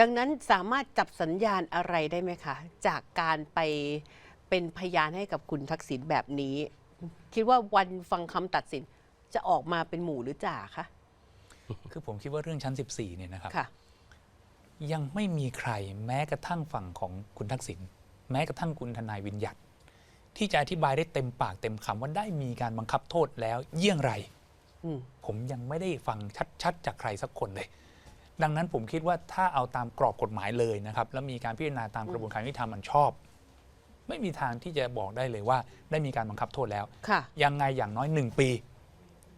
ดังนั้นสามารถจับสัญญาณอะไรได้ไหมคะ จากการไปเป็นพยานให้กับคุณทักษิณแบบนี้ คิดว่าวันฟังคำตัดสินจะออกมาเป็นหมู่หรือจ่าคะคือผมคิดว่าเรื่องชั้น 14 เนี่ยนะครับค่ะยังไม่มีใครแม้กระทั่งฝั่งของคุณทักษิณแม้กระทั่งคุณทนายวินยัตที่จะอธิบายได้เต็มปากเต็มคำว่าได้มีการบังคับโทษแล้วเยี่ยงไรอืมผมยังไม่ได้ฟังชัดๆ จากใครสักคนเลย ดังนั้นผมคิดว่าถ้าเอาตามกรอบกฎหมายเลยนะครับ แล้วมีการพิจารณาตามกระบวนการยุติธรรมมันชอบ ไม่มีทางที่จะบอกได้เลยว่าได้มีการบังคับโทษแล้ว ค่ะ ยังไงอย่างน้อยหนึ่งปี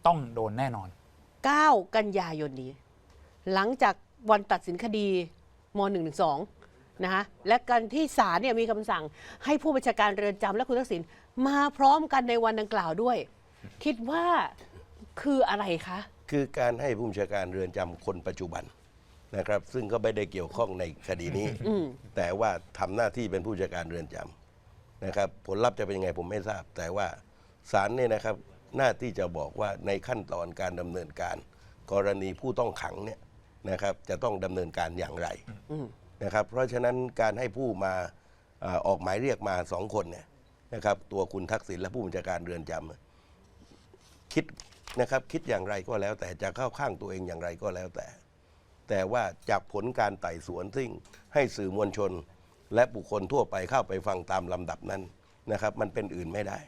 ต้องโดนแน่นอน 9 กันยายนนี้ หลังจากวันตัดสินคดีม .112 นะคะและการที่ศาลเนี่ยมีคำสั่งให้ผู้บัญชาการเรือนจำและคุณทักษิณมาพร้อมกันในวันดังกล่าวด้วย คิดว่าคืออะไรคะ คือการให้ผู้บัญชาการเรือนจำคนปัจจุบัน นะครับซึ่งก็ไม่ได้เกี่ยวข้องในคดีนี้อืมแต่ว่าทำหน้าที่เป็นผู้บัญชาการเรือนจำนะครับผลลัพธ์จะเป็นยังไงผมไม่ทราบ แต่ว่าศาลเนี่ยนะครับหน้าที่จะบอกว่าในขั้นตอนการดำเนินการ กรณีผู้ต้องขังเนี่ยนะครับจะต้องดำเนินการอย่างไรอืมนะครับเพราะฉะนั้นการให้ผู้มาอ่าออกหมายเรียกมาสองคนเนี่ยนะครับตัวคุณทักษิณและผู้บัญชาการเรือนจำ คิดนะครับคิดอย่างไรก็แล้วแต่จะเข้าข้างตัวเองอย่างไรก็แล้วแต่ แต่ว่าจากผลการไต่สวนซึ่งให้สื่อมวลชนและบุคคลทั่วไปเข้าไปฟังตามลำดับนั้นนะครับมันเป็นอื่นไม่ได้